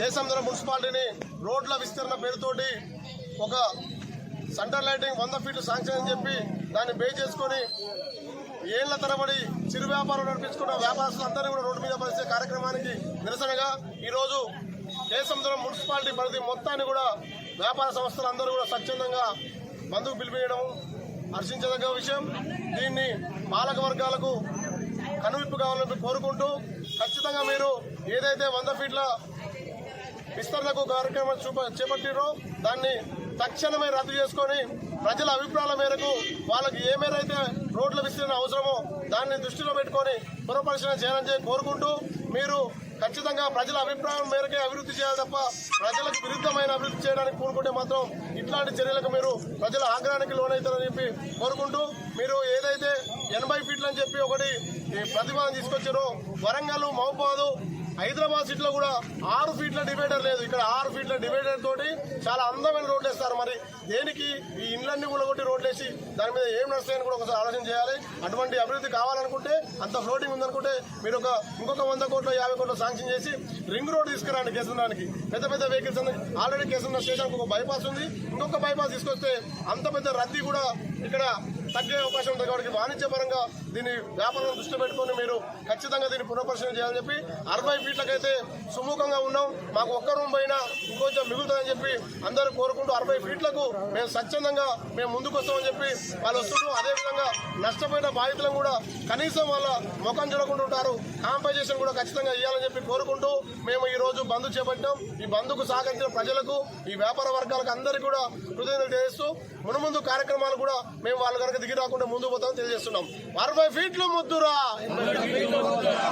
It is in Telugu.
దేశంధర మున్సిపాలిటీని రోడ్ల విస్తరణ పేరుతోటి ఒక సెంటర్ లైటింగ్ వంద ఫీట్లు శాంక్షన్ అని చెప్పి దాన్ని బే చేసుకొని ఏళ్ళ తరబడి చిరు వ్యాపారం నడిపించుకున్న వ్యాపారస్తులందరినీ కూడా రోడ్డు మీద పరిచే కార్యక్రమానికి నిరసనగా ఈరోజు కేసముద్రం మున్సిపాలిటీ పరిధి మొత్తాన్ని కూడా వ్యాపార సంస్థలందరూ కూడా స్వచ్ఛందంగా బంధుకు పిలిపేయడం హర్షించదగ్గ విషయం. దీన్ని పాలక వర్గాలకు కనువిప్పు కావాలని కోరుకుంటూ ఖచ్చితంగా మీరు ఏదైతే వంద ఫీట్ల విస్తరణకు కార్యక్రమం చూప చేపట్టిరో దాన్ని తక్షణమే రద్దు చేసుకొని ప్రజల అభిప్రాయాల మేరకు వాళ్ళకి ఏ రోడ్ల విస్తరణ అవసరమో దాన్ని దృష్టిలో పెట్టుకొని పునఃపరిశీలన చేయాలని కోరుకుంటూ మీరు ఖచ్చితంగా ప్రజల అభిప్రాయం మేరకే అభివృద్ధి చేయాలి తప్ప ప్రజలకు విరుద్ధమైన అభివృద్ధి చేయడానికి కోరుకుంటే మాత్రం ఇట్లాంటి చర్యలకు మీరు ప్రజల ఆగ్రహానికి లోనవుతారని చెప్పి కోరుకుంటూ మీరు ఏదైతే ఎనభై ఫీట్లు అని చెప్పి ఒకటి ఈ ప్రతిపాదన తీసుకొచ్చారో వరంగల్ మహబాదు హైదరాబాద్ సిటీలో కూడా ఆరు ఫీట్ల డివైడర్ లేదు. ఇక్కడ ఆరు ఫీట్ల డివైడర్ తోటి చాలా అందమైన రోడ్లు వేస్తారు. మరి దేనికి ఈ ఇండ్లన్నీ కూడా కొట్టి రోడ్లు వేసి దాని మీద ఏం నడుస్తాయని కూడా ఒకసారి ఆలోచన చేయాలి. అటువంటి అభివృద్ధి కావాలనుకుంటే అంత ఫ్లోటింగ్ ఉందనుకుంటే మీరు ఒక ఇంకొక వంద కోట్లు యాభై కోట్లు శాంక్షన్ చేసి రింగ్ రోడ్ తీసుకురండి కేసంద్రానికి. పెద్ద పెద్ద వెహికల్స్ ఆల్రెడీ కేసంద్ర స్టేషన్ ఒక బైపాస్ ఉంది. ఇంకొక బైపాస్ తీసుకొస్తే అంత పెద్ద రద్దీ కూడా ఇక్కడ తగ్గే అవకాశం ఉంటుంది కాబట్టి వాణిజ్యపరంగా దీన్ని వ్యాపారం దృష్టి పెట్టుకొని మీరు ఖచ్చితంగా దీన్ని పునఃపరిశీలన చేయాలని చెప్పి అరవై ఫీట్లకైతే సుముఖంగా ఉన్నాం. మాకు ఒక్క రూమ్ పైన ఇంకొంచెం మిగులుతుందని చెప్పి అందరూ కోరుకుంటూ అరవై ఫీట్లకు మేము స్వచ్ఛందంగా మేము ముందుకు వస్తామని చెప్పి వాళ్ళు వస్తుంటూ అదేవిధంగా నష్టపోయిన బాధితులను కూడా కనీసం వాళ్ళ ముఖం చూడకుండా ఉంటారు. కాంపజేషన్ కూడా ఖచ్చితంగా ఇవ్వాలని చెప్పి కోరుకుంటూ మేము ఈ రోజు బంద్ చేపట్టాం. ఈ బంద్కు సహకరించిన ప్రజలకు ఈ వ్యాపార వర్గాలకు అందరికీ కూడా కృతజ్ఞతలు తెలియజేస్తూ మునుముందు కార్యక్రమాలు కూడా మేము వాళ్ళ కనుక దిగి రాకుండా ముందుకు పోతామని తెలియజేస్తున్నాం. అరవై ఫీట్లు ముద్దురా అరవై ఫీట్లు ముద్దురా!